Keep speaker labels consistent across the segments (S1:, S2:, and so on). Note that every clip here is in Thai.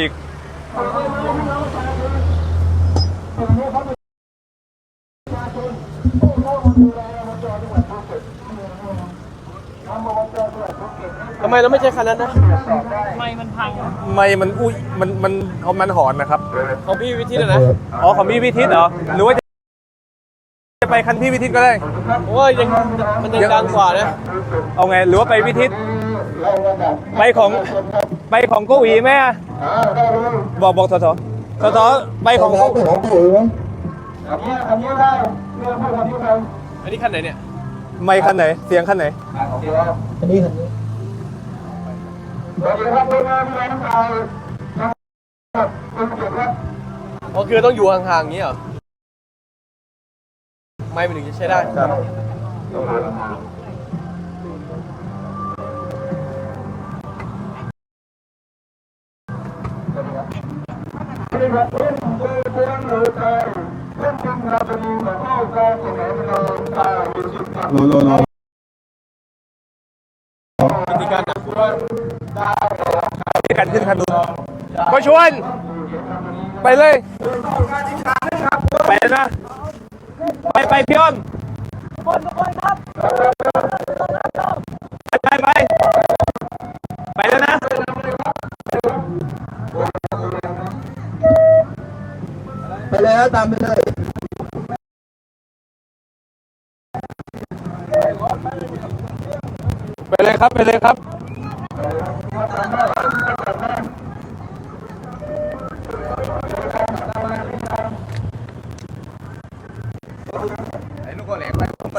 S1: อีก
S2: ทำไมเราไม่ใช้คันนั้นนะ
S3: ไม่มันพัง
S1: ไม่มันอุ้ยมันมันเขามันหอนนะครับ
S2: ของพี่วิทิตอะนะ
S1: อ๋อ ของพี่วิทิตเหรอ หรือว่าจะไปคันพี่วิทิตก็ได้
S2: เพราะว่ายังมันยังดังกว่านะ
S1: เอาไง หรือว่าไปวิทิต ไปของ ไปของโกวีแม่บอกบอกททททไปของโก
S2: อันนี้คันไหนเนี่ย
S1: ไม่คันไหน เสียงคันไหน
S2: อ๋อคือต้องอยู่ห่างๆอย่างนี้เหรอไม่เป็นถึงจะใช้ได้
S4: โลโลโล
S2: วิธีการะ
S1: ที่กันขึ้นคันนู้นก็ชวน ไปเลย ไปเลยนะ ไปไปพี่อ้อมไป แล้ว
S4: ตามไปเลย
S1: ไปเลยครับไปเลยครับ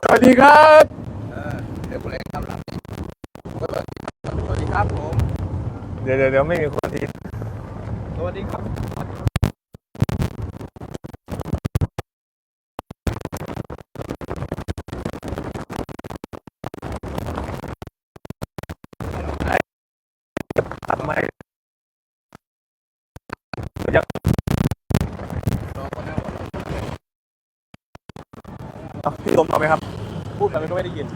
S1: สวัสดีครับเดี๋ยวเดี๋ยวเดี๋ยวไม่มีคนที่
S2: สวัสดีครับ
S1: พี่ลมเอาไหมครับ
S2: พูดไปมันก็ไม่ได้ยิน